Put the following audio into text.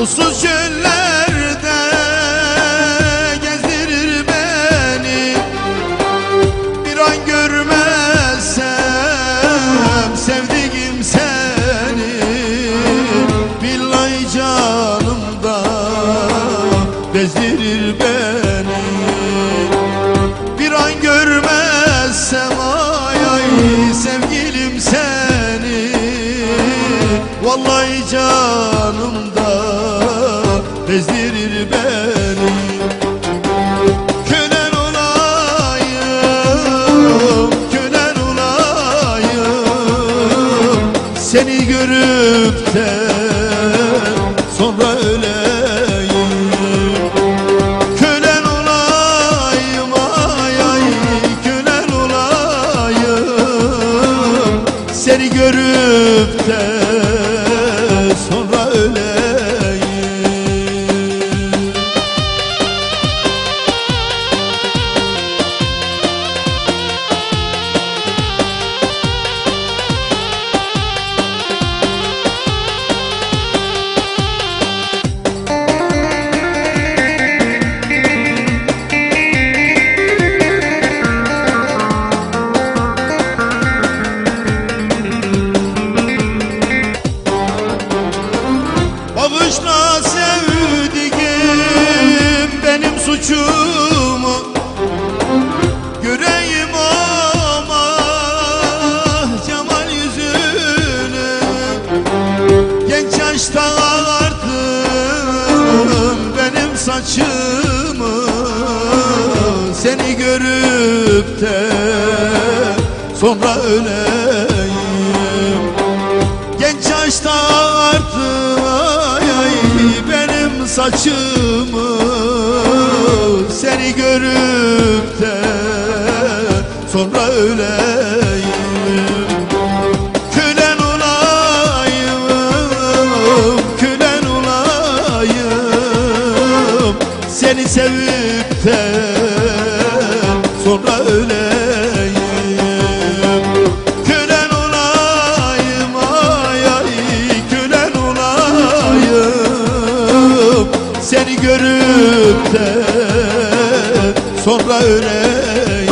Usuz çöllerde gezdirir beni. Bir an görmezsem sevdiğim seni. Billahi canımda bezdirir beni. Vallahi canımda bezdirir beni. Kölen olayım, kölen olayım. Seni görüp de sonra öleyim. Kölen olayım, ay ay kölen olayım. Seni görüp de sonra Genç yaşta ağarttım benim saçımı. Seni görüp de sonra öleyim. Genç yaşta ay benim saçımı. Seni görüp de sonra öleyim Seni sevip de sonra öleyim. Külen olayım ay ay külen olayım. Seni görüp de sonra öleyim